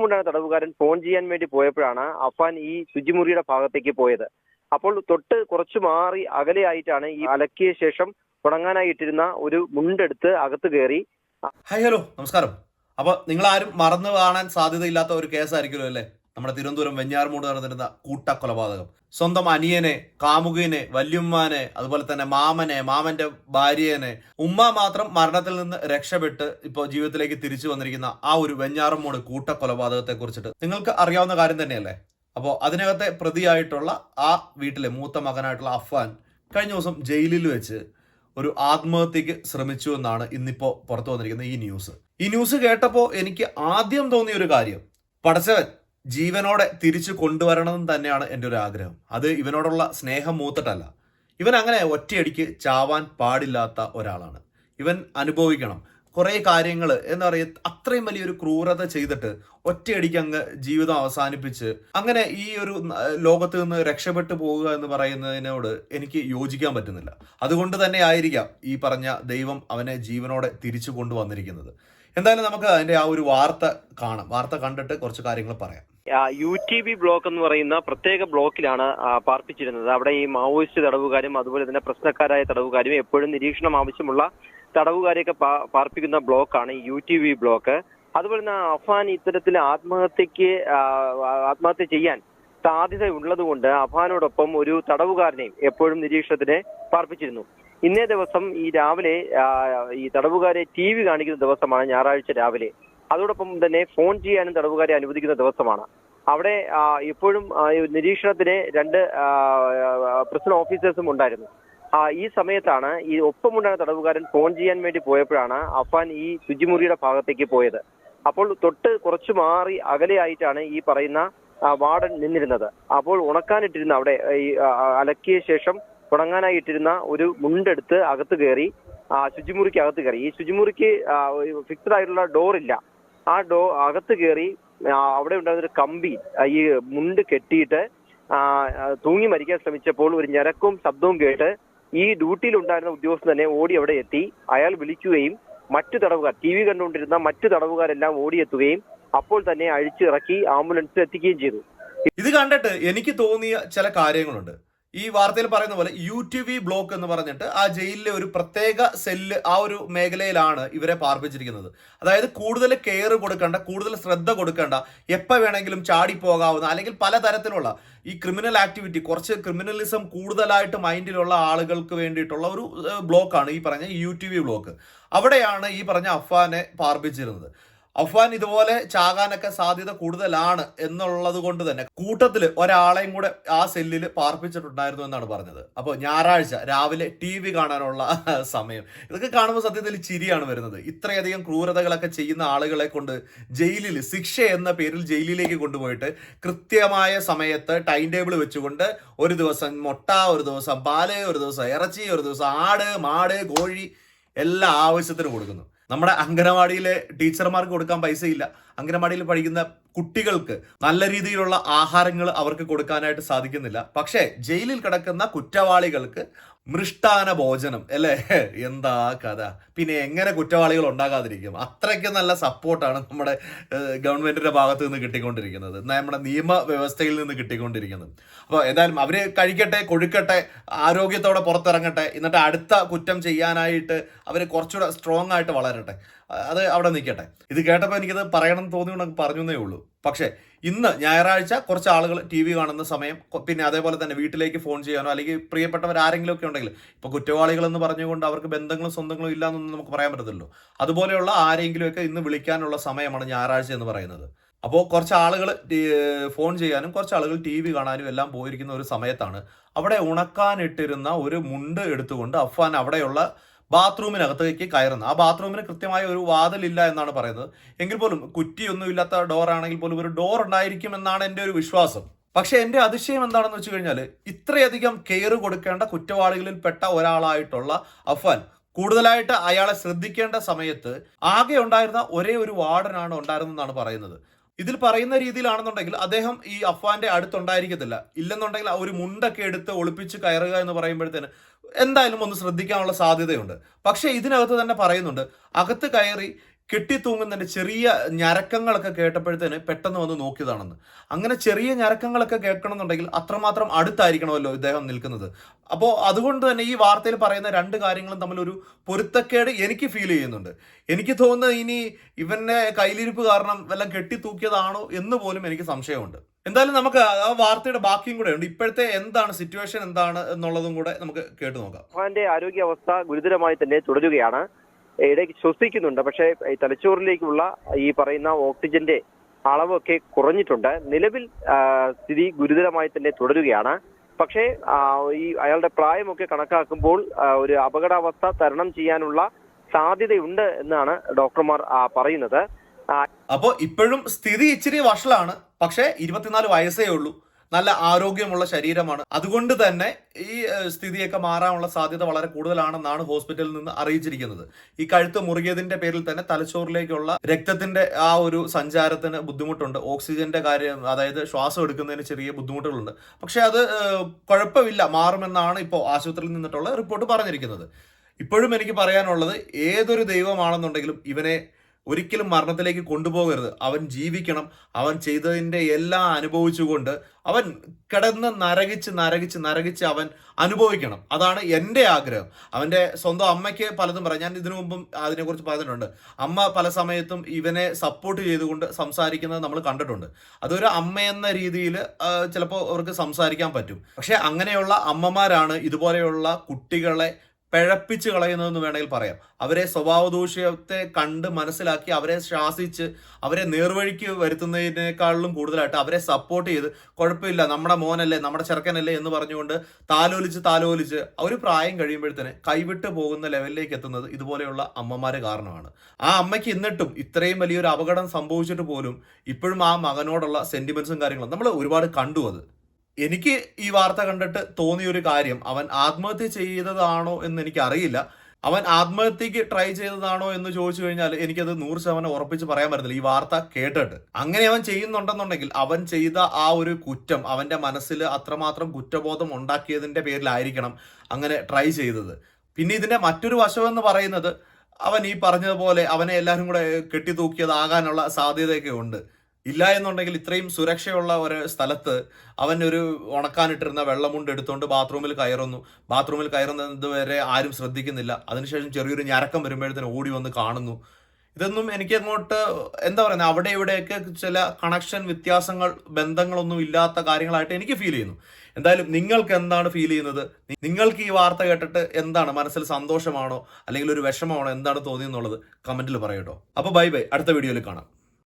ഒപ്പമുണ്ടായ തടവുകാരൻ phone ചെയ്യാൻ വേണ്ടി പോയപ്പോഴാണ് അഫാൻ ഈ ശുചിമുറിയുടെ ഭാഗത്തേക്ക് പോയത്. അപ്പോൾ തൊട്ട് കുറച്ചു മാറി അകലെയായിട്ടാണ് ഈ അലക്കിയ ശേഷം ഉണങ്ങാനായി ഇട്ടിരുന്ന ഒരു മുണ്ടെടുത്ത് അകത്ത് കയറി. Hi hello. നമസ്കാരം. അപ്പൊ നിങ്ങൾ ആരും മറന്നു കാണാൻ സാധ്യതയില്ലാത്ത ഒരു കേസായിരിക്കുമല്ലോ അല്ലേ? നമ്മുടെ തിരുവനന്തപുരം വെഞ്ഞാറമൂട് നടന്നിരുന്ന കൂട്ടക്കൊലപാതകം. സ്വന്തം അനിയനെ കാമുകിനെ വല്യുമ്മാനെ അതുപോലെ തന്നെ മാമനെ മാമന്റെ ഭാര്യനെ ഉമ്മ മാത്രം മരണത്തിൽ നിന്ന് രക്ഷപ്പെട്ട് ഇപ്പോൾ ജീവിതത്തിലേക്ക് തിരിച്ചു വന്നിരിക്കുന്ന ആ ഒരു വെഞ്ഞാറമൂട് കൂട്ടക്കൊലപാതകത്തെ കുറിച്ചിട്ട് നിങ്ങൾക്ക് അറിയാവുന്ന കാര്യം തന്നെയല്ലേ? അപ്പോൾ അതിനകത്തെ പ്രതിയായിട്ടുള്ള ആ വീട്ടിലെ മൂത്ത മകനായിട്ടുള്ള അഫ്വാൻ കഴിഞ്ഞ ദിവസം ജയിലിൽ വെച്ച് ഒരു ആത്മഹത്യക്ക് ശ്രമിച്ചു എന്നാണ് ഇന്നിപ്പോ പുറത്തു വന്നിരിക്കുന്ന ഈ ന്യൂസ്. ഈ ന്യൂസ് കേട്ടപ്പോൾ എനിക്ക് ആദ്യം തോന്നിയ ഒരു കാര്യം പടച്ചവൻ ജീവനോടെ തിരിച്ചു കൊണ്ടുവരണമെന്ന് തന്നെയാണ് എന്റെ ഒരു ആഗ്രഹം. അത് ഇവനോടുള്ള സ്നേഹം മൂത്തിട്ടല്ല. ഇവൻ അങ്ങനെ ഒറ്റയടിക്ക് ചാവാൻ പാടില്ലാത്ത ഒരാളാണ്. ഇവൻ അനുഭവിക്കണം. കുറേ കാര്യങ്ങൾ എന്താ പറയുക അത്രയും വലിയൊരു ക്രൂരത ചെയ്തിട്ട് ഒറ്റയടിക്ക് അങ്ങ് ജീവിതം അവസാനിപ്പിച്ച് അങ്ങനെ ഈ ഒരു ലോകത്ത് നിന്ന് രക്ഷപ്പെട്ടു പോവുക എന്ന് പറയുന്നതിനോട് എനിക്ക് യോജിക്കാൻ പറ്റുന്നില്ല. അതുകൊണ്ട് തന്നെ ആയിരിക്കാം ഈ പറഞ്ഞ ദൈവം അവനെ ജീവനോടെ തിരിച്ചു കൊണ്ടുവന്നിരിക്കുന്നത്. എന്തായാലും നമുക്ക് അതിന്റെ ആ ഒരു വാർത്ത കാണാം. വാർത്ത കണ്ടിട്ട് കുറച്ച് കാര്യങ്ങൾ പറയാം. യു ടി ബി ബ്ലോക്ക് എന്ന് പറയുന്ന പ്രത്യേക ബ്ലോക്കിലാണ് പാർപ്പിച്ചിരുന്നത്. അവിടെ ഈ മാവോയിസ്റ്റ് തടവുകാരും അതുപോലെ തന്നെ പ്രശ്നക്കാരായ തടവുകാരും എപ്പോഴും നിരീക്ഷണം ആവശ്യമുള്ള തടവുകാരെയൊക്കെ പാർപ്പിക്കുന്ന ബ്ലോക്കാണ് യു ടി ബി ബ്ലോക്ക്. അതുപോലെ തന്നെ അഫാൻ ഇത്തരത്തിൽ ആത്മഹത്യക്ക് ആത്മഹത്യ ചെയ്യാൻ സാധ്യത ഉള്ളതുകൊണ്ട് അഫാനോടൊപ്പം ഒരു തടവുകാരനെയും എപ്പോഴും നിരീക്ഷണത്തിന് പാർപ്പിച്ചിരുന്നു. ഇന്നേ ദിവസം ഈ രാവിലെ ഈ തടവുകാരെ ടി വി കാണിക്കുന്ന ദിവസമാണ് ഞായറാഴ്ച രാവിലെ. അതോടൊപ്പം തന്നെ ഫോൺ ചെയ്യാനും തടവുകാരെ അനുവദിക്കുന്ന ദിവസമാണ്. അവിടെ ഇപ്പോഴും നിരീക്ഷണത്തിന് രണ്ട് പ്രസിഡന്റ് ഓഫീസേഴ്സും ഉണ്ടായിരുന്നു. ഈ സമയത്താണ് ഈ ഒപ്പമുണ്ടായ തടവുകാരൻ ഫോൺ ചെയ്യാൻ വേണ്ടി പോയപ്പോഴാണ് അഫാൻ ഈ ശുചിമുറിയുടെ ഭാഗത്തേക്ക് പോയത്. അപ്പോൾ തൊട്ട് കുറച്ച് മാറി അകലെയായിട്ടാണ് ഈ പറയുന്ന വാർഡൻ നിന്നിരുന്നത്. അപ്പോൾ ഉണക്കാനിട്ടിരുന്ന അവിടെ അലക്കിയ ശേഷം ഉണങ്ങാനായി ഇട്ടിരുന്ന ഒരു മുണ്ടെടുത്ത് അകത്ത് കയറി ആ, ശുചിമുറിക്ക് അകത്ത് കയറി. ഈ ശുചിമുറിക്ക് ഫിക്സഡ് ആയിട്ടുള്ള ഡോർ ഇല്ല. ആ ഡോ അകത്ത് കയറി അവിടെ ഉണ്ടായിരുന്ന ഒരു കമ്പി ഈ മുണ്ട് കെട്ടിയിട്ട് തൂങ്ങി മരിക്കാൻ ശ്രമിച്ചപ്പോൾ ഒരു ഞരക്കവും ശബ്ദവും കേട്ട് ഈ ഡ്യൂട്ടിയിലുണ്ടായിരുന്ന ഉദ്യോഗസ്ഥൻ തന്നെ ഓടി അവിടെ എത്തി. അയാൾ വിളിക്കുകയും മറ്റു തടവുകാർ ടി വി കണ്ടുകൊണ്ടിരുന്ന മറ്റു തടവുകാരെല്ലാം ഓടിയെത്തുകയും അപ്പോൾ തന്നെ അഴിച്ചിറക്കി ആംബുലൻസിൽ എത്തിക്കുകയും ചെയ്തു. ഇത് കണ്ടിട്ട് എനിക്ക് തോന്നിയ ചില കാര്യങ്ങളുണ്ട്. ഈ വാർത്തയിൽ പറയുന്ന പോലെ യു ടി വി ബ്ലോക്ക് എന്ന് പറഞ്ഞിട്ട് ആ ജയിലിലെ ഒരു പ്രത്യേക സെല്ല് ആ ഒരു മേഖലയിലാണ് ഇവരെ പാർപ്പിച്ചിരിക്കുന്നത്. അതായത് കൂടുതൽ കെയർ കൊടുക്കേണ്ട കൂടുതൽ ശ്രദ്ധ കൊടുക്കേണ്ട എപ്പോൾ വേണമെങ്കിലും ചാടിപ്പോകാവുന്ന അല്ലെങ്കിൽ പലതരത്തിലുള്ള ഈ ക്രിമിനൽ ആക്ടിവിറ്റി കുറച്ച് ക്രിമിനലിസം കൂടുതലായിട്ട് മൈൻഡിലുള്ള ആളുകൾക്ക് വേണ്ടിയിട്ടുള്ള ഒരു ബ്ലോക്കാണ് ഈ പറഞ്ഞ യു ടി വി ബ്ലോക്ക്. അവിടെയാണ് ഈ പറഞ്ഞ അഫ്വാനെ പാർപ്പിച്ചിരുന്നത്. അഫ്വാൻ ഇതുപോലെ ചാകാനൊക്കെ സാധ്യത കൂടുതലാണ് എന്നുള്ളത് കൊണ്ട് തന്നെ കൂട്ടത്തിൽ ഒരാളെയും കൂടെ ആ സെല്ലിൽ പാർപ്പിച്ചിട്ടുണ്ടായിരുന്നു എന്നാണ് പറഞ്ഞത്. അപ്പോൾ ഞായറാഴ്ച രാവിലെ ടി വി കാണാനുള്ള സമയം. ഇതൊക്കെ കാണുമ്പോൾ സത്യത്തിൽ ചിരിയാണ് വരുന്നത്. ഇത്രയധികം ക്രൂരതകളൊക്കെ ചെയ്യുന്ന ആളുകളെ കൊണ്ട് ജയിലിൽ ശിക്ഷ എന്ന പേരിൽ ജയിലിലേക്ക് കൊണ്ടുപോയിട്ട് കൃത്യമായ സമയത്ത് ടൈം ടേബിൾ വെച്ചുകൊണ്ട് ഒരു ദിവസം മുട്ട ഒരു ദിവസം പാൽ ഒരു ദിവസം ഇറച്ചി ഒരു ദിവസം ആട് മാട് കോഴി എല്ലാ ആവശ്യത്തിനും കൊടുക്കുന്നു. നമ്മുടെ അംഗനവാടിയിലെ ടീച്ചർമാർക്ക് കൊടുക്കാൻ പൈസയില്ല. അംഗനവാടിയിൽ പഠിക്കുന്ന കുട്ടികൾക്ക് നല്ല രീതിയിലുള്ള ആഹാരങ്ങൾ അവർക്ക് കൊടുക്കാനായിട്ട് സാധിക്കുന്നില്ല. പക്ഷേ ജയിലിൽ കിടക്കുന്ന കുറ്റവാളികൾക്ക് മൃഷ്ടാന ഭോജനം അല്ലേ? എന്താ കഥ? പിന്നെ എങ്ങനെ കുറ്റവാളികൾ ഉണ്ടാകാതിരിക്കും? അത്രയ്ക്ക് നല്ല സപ്പോർട്ടാണ് നമ്മുടെ ഗവൺമെന്റിന്റെ ഭാഗത്ത് നിന്ന് കിട്ടിക്കൊണ്ടിരിക്കുന്നത്. നമ്മുടെ നിയമവ്യവസ്ഥയിൽ നിന്ന് കിട്ടിക്കൊണ്ടിരിക്കുന്നത്. അപ്പോൾ എന്തായാലും അവർ കഴിക്കട്ടെ കൊഴുക്കട്ടെ ആരോഗ്യത്തോടെ പുറത്തിറങ്ങട്ടെ എന്നിട്ട് അടുത്ത കുറ്റം ചെയ്യാനായിട്ട് അവർ കുറച്ചുകൂടെ സ്ട്രോങ് ആയിട്ട് വളരട്ടെ. അത് അവിടെ നിൽക്കട്ടെ. ഇത് കേട്ടപ്പോൾ എനിക്കത് പറയണം തോന്നിയുകൊണ്ട് പറഞ്ഞു എന്നേ ഉള്ളൂ. പക്ഷേ ഇന്ന് ഞായറാഴ്ച കുറച്ച് ആളുകൾ ടി വി കാണുന്ന സമയം പിന്നെ അതേപോലെ തന്നെ വീട്ടിലേക്ക് ഫോൺ ചെയ്യാനോ അല്ലെങ്കിൽ പ്രിയപ്പെട്ടവർ ആരെങ്കിലും ഒക്കെ ഉണ്ടെങ്കിൽ ഇപ്പോൾ കുറ്റവാളികൾ എന്ന് പറഞ്ഞുകൊണ്ട് അവർക്ക് ബന്ധങ്ങളും സ്വന്തങ്ങളും ഇല്ല എന്നൊന്നും നമുക്ക് പറയാൻ പറ്റത്തില്ലല്ലോ. അതുപോലെയുള്ള ആരെങ്കിലുമൊക്കെ ഇന്ന് വിളിക്കാനുള്ള സമയമാണ് ഞായറാഴ്ച എന്ന് പറയുന്നത്. അപ്പോൾ കുറച്ച് ആളുകൾ ഫോൺ ചെയ്യാനും കുറച്ച് ആളുകൾ ടി വി കാണാനും എല്ലാം പോയിരിക്കുന്ന ഒരു സമയത്താണ്. അവിടെ ഉണക്കാനിട്ടിരുന്ന ഒരു മുണ്ട് എടുത്തുകൊണ്ട് അഫ്വാൻ അവിടെയുള്ള ബാത്റൂമിനകത്തേക്ക് കയറുന്നത് ആ ബാത്റൂമിന് കൃത്യമായ ഒരു വാതിലില്ല എന്നാണ് പറയുന്നത്. എങ്കിൽ പോലും കുറ്റിയൊന്നും ഇല്ലാത്ത ഡോർ ആണെങ്കിൽ പോലും ഒരു ഡോർ ഉണ്ടായിരിക്കും എന്നാണ് എന്റെ ഒരു വിശ്വാസം. പക്ഷെ എന്റെ അതിശയം എന്താണെന്ന് വെച്ച് കഴിഞ്ഞാൽ ഇത്രയധികം കെയർ കൊടുക്കേണ്ട കുറ്റവാളികളിൽ പെട്ട ഒരാളായിട്ടുള്ള അഫ്വാൻ കൂടുതലായിട്ട് അയാളെ ശ്രദ്ധിക്കേണ്ട സമയത്ത് ആകെ ഉണ്ടായിരുന്ന ഒരേ ഒരു വാർഡനാണ് ഉണ്ടായിരുന്നതെന്നാണ് പറയുന്നത്. ഇതിൽ പറയുന്ന രീതിയിലാണെന്നുണ്ടെങ്കിൽ അദ്ദേഹം ഈ അഫ്വാന്റെ അടുത്തുണ്ടായിരിക്കത്തില്ല. ഇല്ലെന്നുണ്ടെങ്കിൽ ആ ഒരു മുണ്ടൊക്കെ എടുത്ത് ഒളിപ്പിച്ച് കയറുക എന്ന് പറയുമ്പോഴത്തേന് എന്തായാലും ഒന്ന് ശ്രദ്ധിക്കാനുള്ള സാധ്യതയുണ്ട്. പക്ഷേ ഇതിനകത്ത് തന്നെ പറയുന്നുണ്ട് അകത്ത് കയറി കെട്ടിത്തൂങ്ങുന്നതിന്റെ ചെറിയ ഞരക്കങ്ങളൊക്കെ കേട്ടപ്പോഴത്തേന് പെട്ടെന്ന് വന്ന് നോക്കിയതാണെന്ന്. അങ്ങനെ ചെറിയ ഞരക്കങ്ങളൊക്കെ കേൾക്കണമെന്നുണ്ടെങ്കിൽ അത്രമാത്രം അടുത്തായിരിക്കണമല്ലോ ഇദ്ദേഹം നിൽക്കുന്നത്. അപ്പോൾ അതുകൊണ്ട് തന്നെ ഈ വാർത്തയിൽ പറയുന്ന രണ്ട് കാര്യങ്ങളും തമ്മിൽ ഒരു പൊരുത്തക്കേട് എനിക്ക് ഫീൽ ചെയ്യുന്നുണ്ട്. എനിക്ക് തോന്നുന്നത് ഇനി ഇവന്റെ കയ്യിലിരിപ്പ് കാരണം വല്ലതും കെട്ടിത്തൂക്കിയതാണോ എന്ന് പോലും എനിക്ക് സംശയമുണ്ട്. എന്തായാലും നമുക്ക് ആ വാർത്തയുടെ ബാക്കിയും കൂടെ ഉണ്ട്. ഇപ്പോഴത്തെ എന്താണ് സിറ്റുവേഷൻ എന്താണ് എന്നുള്ളതും കൂടെ നമുക്ക് കേട്ടു നോക്കാം. ആരോഗ്യ ആരോഗ്യാവസ്ഥ ഗുരുതരമായി തന്നെ തുടരുകയാണ്. ഇടയ്ക്ക് ശ്വസിക്കുന്നുണ്ട്. പക്ഷേ ഈ തലച്ചോറിലേക്കുള്ള ഈ പറയുന്ന ഓക്സിജന്റെ അളവൊക്കെ കുറഞ്ഞിട്ടുണ്ട്. നിലവിൽ സ്ഥിതി ഗുരുതരമായി തന്നെ തുടരുകയാണ്. പക്ഷേ ഈ അയാളുടെ പ്രായമൊക്കെ കണക്കാക്കുമ്പോൾ ഒരു അപകടാവസ്ഥ തരണം ചെയ്യാനുള്ള സാധ്യതയുണ്ട് എന്നാണ് ഡോക്ടർമാർ പറയുന്നത്. അപ്പോൾ ഇപ്പോഴും സ്ഥിതി ഇച്ചിരി വഷളാണ്. പക്ഷേ ഇരുപത്തിനാല് വയസ്സേ ഉള്ളൂ. നല്ല ആരോഗ്യമുള്ള ശരീരമാണ്. അതുകൊണ്ട് തന്നെ ഈ സ്ഥിതിയൊക്കെ മാറാനുള്ള സാധ്യത വളരെ കൂടുതലാണെന്നാണ് ഹോസ്പിറ്റലിൽ നിന്ന് അറിയിച്ചിരിക്കുന്നത്. ഈ കഴുത്ത് മുറുകിയതിന്റെ പേരിൽ തന്നെ തലച്ചോറിലേക്കുള്ള രക്തത്തിന്റെ ആ ഒരു സഞ്ചാരത്തിന് ബുദ്ധിമുട്ടുണ്ട്. ഓക്സിജന്റെ കാര്യം അതായത് ശ്വാസം എടുക്കുന്നതിന് ചെറിയ ബുദ്ധിമുട്ടുകളുണ്ട്. പക്ഷെ അത് കുഴപ്പമില്ല മാറുമെന്നാണ് ഇപ്പോൾ ആശുപത്രിയിൽ നിന്നിട്ടുള്ള റിപ്പോർട്ട് പറഞ്ഞിരിക്കുന്നത്. ഇപ്പോഴും എനിക്ക് പറയാനുള്ളത് ഏതൊരു ദൈവമാണെന്നുണ്ടെങ്കിലും ഇവനെ ഒരിക്കലും മരണത്തിലേക്ക് കൊണ്ടുപോകരുത്. അവൻ ജീവിക്കണം. അവൻ ചെയ്തതിന്റെ എല്ലാം അനുഭവിച്ചുകൊണ്ട് അവൻ കിടന്ന് നരകിച്ച് നരകിച്ച് നരകിച്ച് അവൻ അനുഭവിക്കണം. അതാണ് എന്റെ ആഗ്രഹം. അവന്റെ സ്വന്തം അമ്മയ്ക്ക് പലതും പറയാം. ഞാൻ ഇതിനു മുമ്പും അതിനെക്കുറിച്ച് പറഞ്ഞിട്ടുണ്ട്. അമ്മ പല സമയത്തും ഇവനെ സപ്പോർട്ട് ചെയ്തുകൊണ്ട് സംസാരിക്കുന്നത് നമ്മൾ കണ്ടിട്ടുണ്ട്. അതൊരു അമ്മയെന്ന രീതിയിൽ ചിലപ്പോൾ അവർക്ക് സംസാരിക്കാൻ പറ്റും. പക്ഷേ അങ്ങനെയുള്ള അമ്മമാരാണ് ഇതുപോലെയുള്ള കുട്ടികളെ പിഴപ്പിച്ച് കളയുന്നതെന്ന് വേണമെങ്കിൽ പറയാം. അവരെ സ്വഭാവദൂഷ്യത്തെ കണ്ട് മനസ്സിലാക്കി അവരെ ശാസിച്ച് അവരെ നേർവഴിക്ക് വരുത്തുന്നതിനേക്കാളും കൂടുതലായിട്ട് അവരെ സപ്പോർട്ട് ചെയ്ത് കുഴപ്പമില്ല നമ്മുടെ മോനല്ലേ നമ്മുടെ ചെറുക്കനല്ലേ എന്ന് പറഞ്ഞുകൊണ്ട് താലോലിച്ച് താലോലിച്ച് ഒരു പ്രായം കഴിയുമ്പോഴത്തേന് കൈവിട്ട് പോകുന്ന ലെവലിലേക്ക് എത്തുന്നത് ഇതുപോലെയുള്ള അമ്മമാര് കാരണമാണ്. ആ അമ്മയ്ക്ക് എന്നിട്ടും ഇത്രയും വലിയൊരു അപകടം സംഭവിച്ചിട്ട് പോലും ഇപ്പോഴും ആ മകനോടുള്ള സെന്റിമെന്റ്സും കാര്യങ്ങളും നമ്മൾ ഒരുപാട് കണ്ടു അത്. എനിക്ക് ഈ വാർത്ത കണ്ടിട്ട് തോന്നിയ ഒരു കാര്യം അവൻ ആത്മഹത്യ ചെയ്തതാണോ എന്ന് എനിക്ക് അറിയില്ല അവൻ ആത്മഹത്യക്ക് ട്രൈ ചെയ്തതാണോ എന്ന് ചോദിച്ചു കഴിഞ്ഞാൽ എനിക്കത് നൂറ് ശതമാനം ഉറപ്പിച്ച് പറയാൻ പറ്റില്ല ഈ വാർത്ത കേട്ടിട്ട്. അങ്ങനെ അവൻ ചെയ്യുന്നുണ്ടെന്നുണ്ടെങ്കിൽ അവൻ ചെയ്ത ആ ഒരു കുറ്റം അവന്റെ മനസ്സിൽ അത്രമാത്രം കുറ്റബോധം ഉണ്ടാക്കിയതിന്റെ പേരിലായിരിക്കണം അങ്ങനെ ട്രൈ ചെയ്തത്. പിന്നെ ഇതിന്റെ മറ്റൊരു വശമെന്ന് പറയുന്നത് അവൻ ഈ പറഞ്ഞതുപോലെ അവനെ എല്ലാവരും കൂടെ കെട്ടിത്തൂക്കിയതാകാനുള്ള സാധ്യതയൊക്കെ ഉണ്ട്. ഇല്ല എന്നുണ്ടെങ്കിൽ ഇത്രയും സുരക്ഷയുള്ള ഒരു സ്ഥലത്ത് അവൻ ഒരു ഉണക്കാനിട്ടിരുന്ന വെള്ളമുണ്ട് എടുത്തുകൊണ്ട് ബാത്റൂമിൽ കയറുന്നു. ബാത്റൂമിൽ കയറുന്നത് വരെ ആരും ശ്രദ്ധിക്കുന്നില്ല. അതിനുശേഷം ചെറിയൊരു ഞരക്കം വരുമ്പോഴത്തേന് ഓടി വന്ന് കാണുന്നു. ഇതൊന്നും എനിക്ക് അങ്ങോട്ട് എന്താ പറയുന്നത് അവിടെ ഇവിടെയൊക്കെ ചില കണക്ഷൻ വ്യത്യാസങ്ങൾ ബന്ധങ്ങളൊന്നും ഇല്ലാത്ത കാര്യങ്ങളായിട്ട് എനിക്ക് ഫീൽ ചെയ്യുന്നു. എന്തായാലും നിങ്ങൾക്ക് എന്താണ് ഫീൽ ചെയ്യുന്നത്? നിങ്ങൾക്ക് ഈ വാർത്ത കേട്ടിട്ട് എന്താണ്? മനസ്സിൽ സന്തോഷമാണോ? അല്ലെങ്കിൽ ഒരു വിഷമമാണോ? എന്താണ് തോന്നിയെന്നുള്ളത് കമന്റിൽ പറയട്ടോ. അപ്പോൾ ബൈ ബൈ അടുത്ത വീഡിയോയിൽ കാണാം.